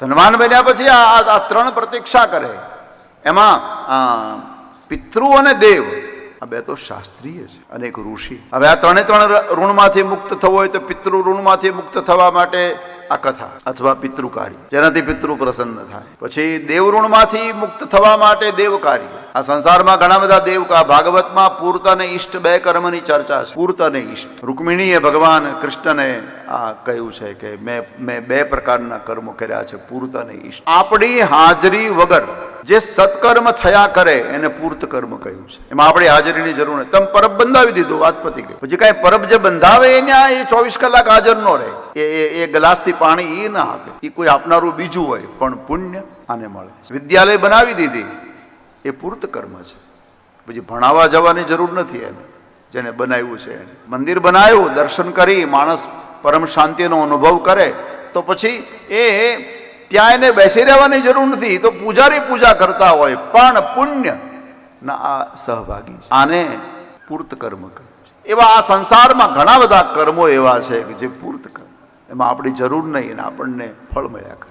ધનવાન બન્યા પછી આ આ- ત્રણ પ્રતીક્ષા કરે. એમાં પિતૃ અને દેવ. આ બે તો શાસ્ત્રીય છે અને એક ઋષિ. હવે આ ત્રણે ત્રણ ઋણમાંથી મુક્ત થવું હોય તો પિતૃ ઋણમાંથી મુક્ત થવા માટે આ કથા, અથવા પિતૃકાર્ય જેનાથી પિતૃ પ્રસન્ન થાય. પછી દેવ ઋણમાંથી મુક્ત થવા માટે દેવ આ સંસારમાં ઘણા બધા દેવકા ભાગવતમાં પૂર્ત અને ઈષ્ટ બે કર્મની ચર્ચા છે. પૂર્ત અને ઈષ્ટ. રૂકમિણીએ ભગવાન કૃષ્ણને આ કહ્યું છે કે મેં મેં બે પ્રકારના કર્મો કર્યા છે પૂર્ત અને ઈષ્ટ. આપણી હાજરી વગર જે સત્કર્મ થયા કરે, એને પૂર્ત કર્મ કહ્યું છે. એમાં આપણી હાજરીની જરૂર નથી. તમે પરબ બંધાવી દીધું, વાત પતી ગઈ. પછી કાંઈ પરબ જે બંધાવે એને એ ચોવીસ કલાક હાજર ન રહે. એ, એ- ગ્લાસથી પાણી એ ના આપે. એ કોઈ આપનારું બીજું હોય, પણ પુણ્ય આને મળે વિદ્યાલય બનાવી દીધી. એ પૂર્ત કર્મ છે. પછી ભણાવવા જવાની જરૂર નથી એને, જેને બનાવ્યું છે એને. મંદિર બનાવ્યું, દર્શન કરી, માણસ પરમ શાંતિનો અનુભવ કરે, તો પછી એ ત્યાં એને બેસી રહેવાની જરૂર નથી. તો પૂજારી પૂજા કરતા હોય, પણ પુણ્ય ના આ સહભાગી આને પૂર્ત કર્મ કહે એવા આ સંસારમાં ઘણા બધા કર્મો એવા છે કે જે પૂર્ત કર્મ. એમાં આપણી જરૂર નહીં અને આપણને ફળ મળ્યા કરે.